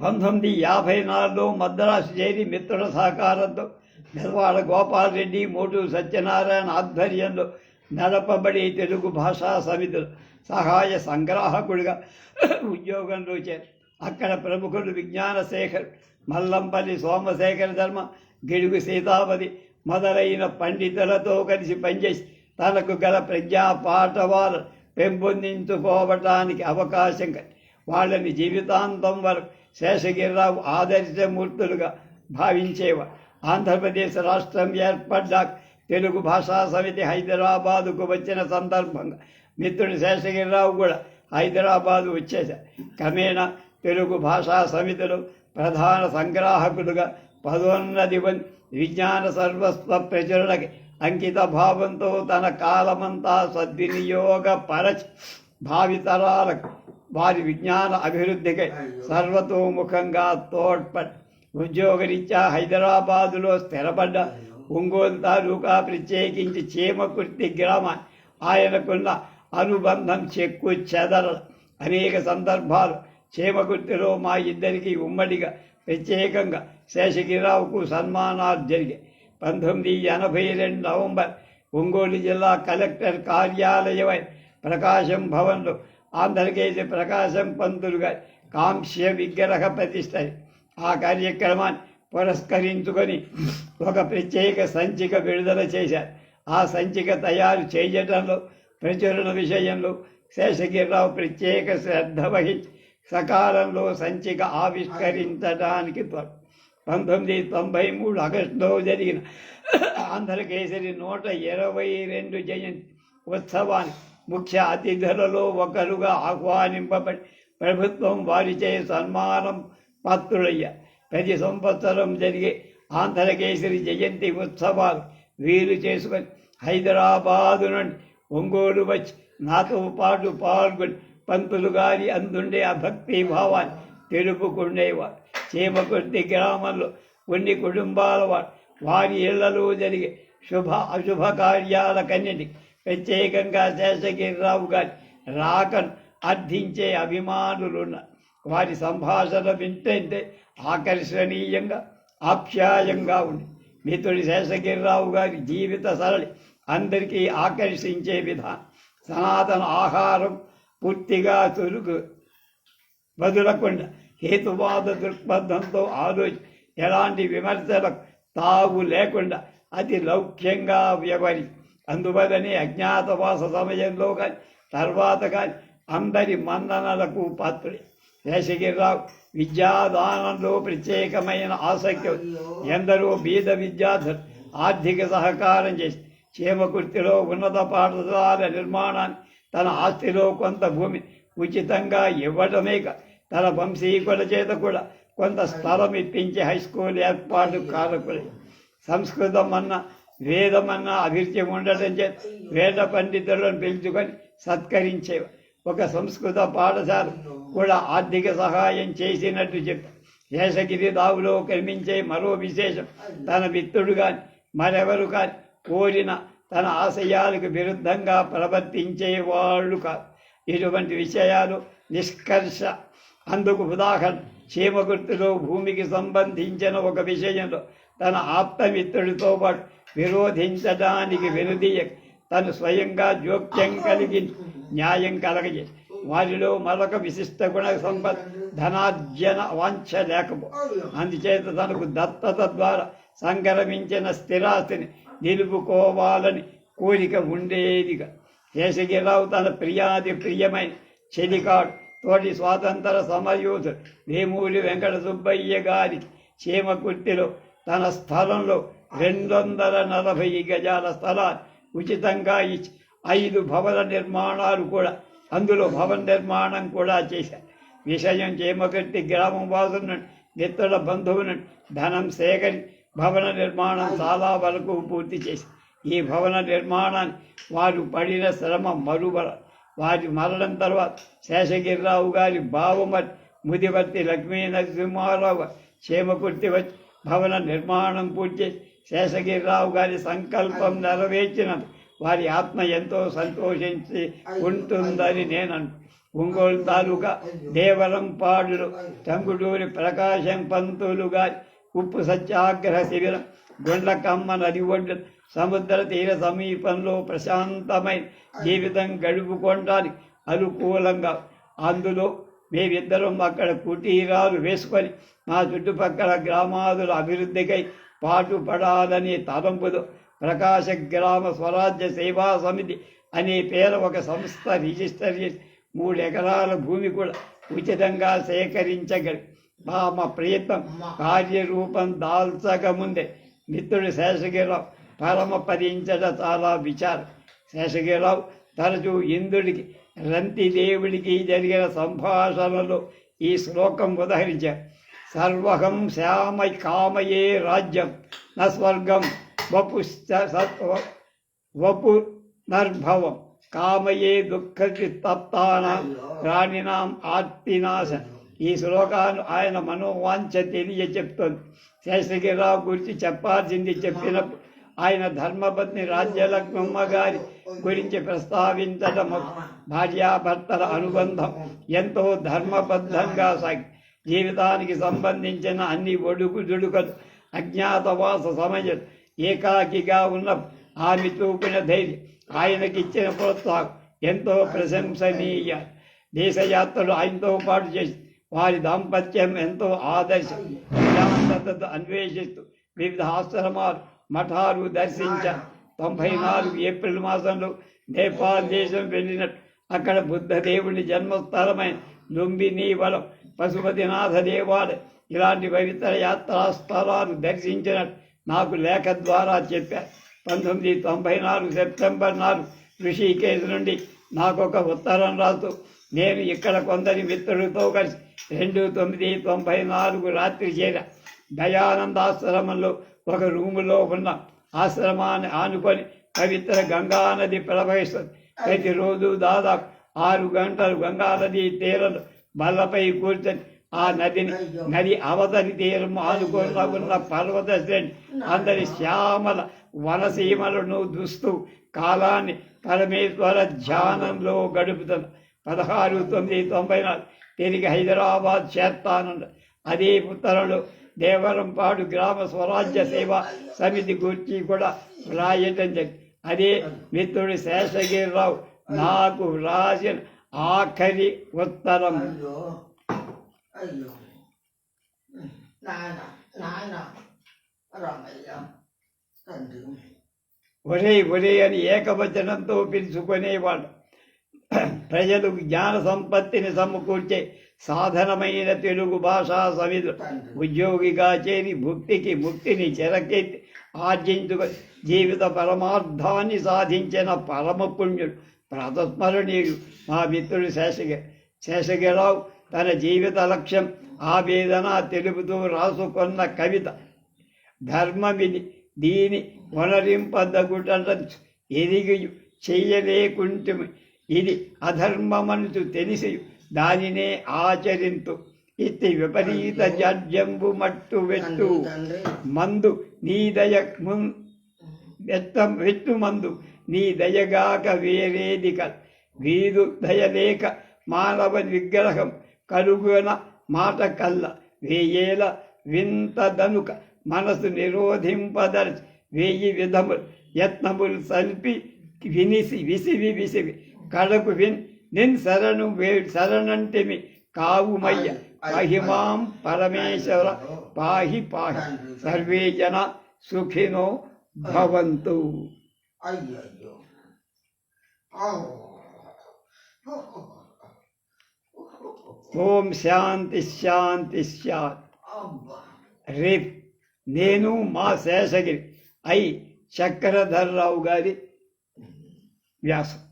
పంతొమ్మిది యాభై నాలుగులో మద్రాసు చేరి మిత్రుల సహకారంతో మెదవాడ గోపాలరెడ్డి మోటు సత్యనారాయణ ఆధ్వర్యంలో నడపబడి తెలుగు భాషా సమితులు సహాయ సంగ్రాహకుడిగా ఉద్యోగంలో చేరు అక్కడ ప్రముఖులు విజ్ఞాన శేఖర్ మల్లంపల్లి సోమశేఖర ధర్మ గిడుగు సీతాపతి మొదలైన పండితులతో కలిసి పనిచేసి తనకు గల ప్రజ్ఞా పాఠవాలు పెంపొందించుకోవటానికి అవకాశం కలిగి వాళ్ళని జీవితాంతం వరకు శేషగిరిరావు ఆదర్శమూర్తులుగా భావించేవారు. ఆంధ్రప్రదేశ్ రాష్ట్రం ఏర్పడ్డాక తెలుగు భాషా సమితి హైదరాబాదుకు వచ్చిన సందర్భంగా మిత్రుడు శేషగిరిరావు కూడా హైదరాబాదు వచ్చేశారు. క్రమేణా తెలుగు భాషా సమితిలో ప్రధాన సంగ్రాహకులుగా పదోన్నది విజ్ఞాన సర్వస్వ ప్రచురణకి అంకిత భావంతో తన కాలమంతా సద్వినియోగపరచి భావితరాలకు వారి విజ్ఞాన అభివృద్ధికై సర్వతోముఖంగా తోడ్పడి ఉద్యోగరీత్యా హైదరాబాదులో స్థిరపడ్డ ఒంగోలు తాలూకా ప్రత్యేకించి చీమకుర్తి గ్రామాన్ని ఆయనకున్న అనుబంధం చెక్కు చెదర అనేక సందర్భాలు. చీమకుర్తిలో మా ఇద్దరికి ఉమ్మడిగా ప్రత్యేకంగా శేషగిరిరావుకు సన్మానాలు జరిగాయి. పంతొమ్మిది ఎనభై రెండు నవంబర్ ఒంగోలు జిల్లా కలెక్టర్ కార్యాలయమైన ప్రకాశం భవన్లో ఆంధ్రకేశ ప్రకాశం పంతులు గారి కాంస్య విగ్రహ ప్రతిష్ట ఆ కార్యక్రమాన్ని పురస్కరించుకొని ఒక ప్రత్యేక సంచిక విడుదల చేశారు. ఆ సంచిక తయారు చేయటంలో ప్రచురణ విషయంలో శేషగిరిరావు ప్రత్యేక శ్రద్ధ వహించి సకాలంలో సంచిక ఆవిష్కరించడానికి పంతొమ్మిది తొంభై మూడు ఆగస్టులో జరిగిన ఆంధ్రకేసరి నూట ఇరవై రెండు జయంతి ఉత్సవాన్ని ముఖ్య అతిథులలో ఒకరుగా ఆహ్వానింపబడి ప్రభుత్వం వారిచే సన్మానం పాత్రులయ్యారు ప్రతి సంవత్సరం జరిగే ఆంధ్రకేసరి జయంతి ఉత్సవాలు వీలు చేసుకొని హైదరాబాదు నుండి ఒంగోలు వచ్చి నాతో పాటు పాల్గొని పంతులు గారి అందుండే ఆ భక్తి భావాన్ని తెలుపుకుండేవారు చీమకుర్తి గ్రామంలో కొన్ని కుటుంబాల వారు వారి ఇళ్ళలో జరిగే శుభ అశుభ కార్యాలకన్నిటికీ ప్రత్యేకంగా శేషగిరిరావు గారి రాకను అర్థించే అభిమానులున్నారు వారి సంభాషణ వింటే ఆకర్షణీయంగా ఆప్యాయంగా ఉంది. మిత్రుడి శేషగిరిరావు గారి జీవిత సరళి అందరికీ ఆకర్షించే విధానం. సనాతన ఆహారం పూర్తిగా చురుకు. వదులకుండా హేతువాద దృక్పథంతో ఆలోచి ఎలాంటి విమర్శలకు తావు లేకుండా అతి లౌక్యంగా వ్యవహరి అందువలనే అజ్ఞాతవాస సమయంలో కానీ తర్వాత కానీ అందరి మన్ననలకు పాత్రుడే. శేషగిరిరావు విద్యాదానంలో ప్రత్యేకమైన ఆసక్తి ఎందరో బీద విద్యార్థులు ఆర్థిక సహకారం చేసి చీమకుర్తిలో ఉన్నత పాఠశాల నిర్మాణాన్ని తన ఆస్తిలో కొంత భూమి ఉచితంగా ఇవ్వడమే కాదు తన వంశీకుల చేత కూడా కొంత స్థలం ఇప్పించి హై స్కూల్ ఏర్పాటు కారకులే సంస్కృతం అన్న వేదమన్న అభిరుచి ఉండటం చేత వేద పండితులను పిలుచుకొని సత్కరించే ఒక సంస్కృత పాఠశాల కూడా ఆర్థిక సహాయం చేసినట్టు చెప్పారు శేషగిరి దావులో క్రమించే మరో విశేషం తన మిత్రుడు కాని మరెవరు కాని కోరిన తన ఆశయాలకు విరుద్ధంగా ప్రవర్తించేవాళ్ళు కాదు. ఇటువంటి విషయాలు నిష్కర్ష. అందుకు ఉదాహరణ చీమగుర్తులో భూమికి సంబంధించిన ఒక విషయంలో తన ఆప్తమిత్రుడితో పాటు విరోధించడానికి వెనుదీయ తను స్వయంగా జోక్యం కలిగి న్యాయం కలగజేసి వారిలో మరొక విశిష్ట గుణ సంపద ధనార్జన వాంఛ లేకపో. అందుచేత తనకు దత్తత ద్వారా సంక్రమించిన స్థిరాస్తిని నిలుపుకోవాలని కోరిక ఉండేదిగా. శేషగిరిరావు తన ప్రియాది ప్రియమైన చెలికాడు తోటి స్వాతంత్ర సమరయోధుడు వేమూరి వెంకట సుబ్బయ్య గారి చీమకుర్తిలో తన స్థలంలో రెండు వందల నలభై గజాల స్థలాన్ని ఉచితంగా ఇచ్చి ఐదు భవన నిర్మాణాలు కూడా అందులో భవన నిర్మాణం కూడా చేశారు. విషయం చేమగట్టి గ్రామం వాసుల నుండి మిత్రుల ధనం సేకరి భవన నిర్మాణం చాలా వరకు పూర్తి చేసి ఈ భవన నిర్మాణాన్ని వారు పడిన శ్రమ మరువల వారి మరణం తర్వాత శేషగిరిరావు గారి బావమరి ముదివర్తి లక్ష్మీ నరసింహారావు క్షేమకుర్తి వచ్చి భవన నిర్మాణం పూర్తి చేసి శేషగిరిరావు గారి సంకల్పం నెరవేర్చినందుకు వారి ఆత్మ ఎంతో సంతోషించి ఉంటుందని నేను ఒంగోలు తాలూకా దేవరం పాడులు టంగుటూరి ప్రకాశం పంతులు గారి ఉప్పు సత్యాగ్రహ శిబిరం గుండ్లకమ్మ నది ఒడ్డు సముద్ర తీర సమీపంలో ప్రశాంతమైన జీవితం గడుపుకోవడానికి అనుకూలంగా అందులో మేమిద్దరం అక్కడ కుటీరాలు వేసుకొని మా చుట్టుపక్కల గ్రామాదుల అభివృద్ధికై పాటుపడాలనే తలంపులు ప్రకాశ గ్రామ స్వరాజ్య సేవా సమితి అనే పేరు ఒక సంస్థ రిజిస్టర్ చేసి మూడు ఎకరాల భూమి కూడా ఉచితంగా సేకరించగలి మా మా ప్రయత్నం కార్యరూపం దాల్చకముందే మిత్రుడు శేషగిరిరావు పరమపదించట చాలా విచారం. శేషగిరిరావు తరచూ ఇంద్రుడికి రంతి దేవుడికి జరిగిన సంభాషణలో ఈ శ్లోకం ఉదహరించారు. సర్వహం శ్యామ కామయే రాజ్యం. న స్వర్గం వపు వపు నర్భవం కామయే దుఃఖ తప్తాన ప్రాణినాం ఆర్తినాశ. ఈ శ్లోకాన్ని ఆయన మనోవాంఛ తెలియ చెప్తుంది శేషగిరిరావు గురించి చెప్పాల్సింది చెప్పినప్పుడు ఆయన ధర్మపత్ని రాజ్యలక్ష్మమ్మ గారి గురించి ప్రస్తావించడం భార్యాభర్తల అనుబంధం ఎంతో ధర్మబద్ధంగా సాగి జీవితానికి సంబంధించిన అన్ని ఒడుకు జుడుకలు అజ్ఞాతవాస సమయం ఏకాకిగా ఉన్న ఆమె చూపిన ధైర్యం ఆయనకిచ్చిన ప్రోత్సాహం ఎంతో ప్రశంసనీయ. దేశయాత్రలు ఆయనతో పాటు చేసి వారి దాంపత్యం ఎంతో ఆదర్శం. ప్రశాంతతను అన్వేషిస్తూ వివిధ ఆశ్రమాలు మఠాలు దర్శించ తొంభై నాలుగు ఏప్రిల్ మాసంలో నేపాల్ దేశం వెళ్ళినట్టు అక్కడ బుద్ధదేవుని జన్మస్థలమైన లుంబిని వలం పశుపతినాథ దేవాలయం ఇలాంటి పవిత్ర యాత్రా స్థలాలు దర్శించినట్టు నాకు లేఖ ద్వారా చెప్పారు పంతొమ్మిది తొంభై నాలుగు సెప్టెంబర్ నాలుగు ఋషికేశ్ నుండి నాకు ఒక ఉత్తరం రాస్తూ నేను ఇక్కడ కొందరి మిత్రులతో కలిసి రెండు తొమ్మిది తొంభై నాలుగు రాత్రి చేరా. దయానందాశ్రమంలో ఒక రూములో ఉన్న ఆశ్రమాన్ని ఆనుకొని పవిత్ర గంగానది ప్రవహిస్తుంది. ప్రతిరోజు దాదాపు ఆరు గంటలు గంగానది తీరం బల్లపై కూర్చొని ఆ నదిని నది అవతలి తీరం ఆనుకొని ఉన్న పర్వత శ్రేణి. అందరి శ్యామల వనసీమలను చూస్తూ కాలాన్ని పరమేశ్వర ధ్యానంలో గడుపుతున్న పదహారు తొమ్మిది తొంభై నాలుగు తిరిగి హైదరాబాద్ చేస్తానన్న అదే ఉత్తరంలో దేవరంపాడు గ్రామ స్వరాజ్య సేవ సమితి గురించి కూడా వ్రాయటం జరిగింది. అదే మిత్రుడు శేషగిరిరావు నాకు వ్రాసిన ఆఖరి ఉత్తరం. ఒరే ఒరే అని ఏకవచనంతో పిలుచుకునేవాడు. ప్రజలు జ్ఞాన సంపత్తిని సమకూర్చే సాధనమైన తెలుగు భాషా సమిధులు ఉద్యోగిగా చేరి భుక్తికి ముక్తిని చెరకెత్తి ఆర్జించుకు జీవిత పరమార్థాన్ని సాధించిన పరమ పుణ్యుడు. ప్రాతస్మరణీయుడు మా మిత్రుడు శేషగి శేషగిరావు తన జీవిత లక్ష్యం ఆవేదన తెలుపుతూ రాసుకున్న కవిత. ధర్మమిది దీని వనరింపదగుట ఎరిగి చెయ్యలేకుంటుమి ఇది అధర్మమనుచు తెలిసి దానినే ఆచరింతు. ఇట్టి విపరీత జాడ్యంబు మట్టు వెట్టు. మందు నీ దయ మున్ వెట్టు మందు నీ దయగాక వేరేది కల్ వీరు దయలేక మానవ విగ్రహం కలుగున మాట కల్ల. వేయేల వింతదనుక మనసు నిరోధింపదర్చి వేయి విధములు యత్నములు సల్పి వినిసి విసివి విసివి. కడకు విన్ నిన్ శరణు వే శరణంటిమి. కావుమయ్య మహిమాం పరమేశ్వర పాహి పాహి. సర్వే జన సుఖినో భవంతు. అయ్యయ్యో. ఓం. శాంతి శాంతి శాంతి. రేపు నేను మా శేషగిరి ఐ చక్రధర్రావు గారి వ్యాసం.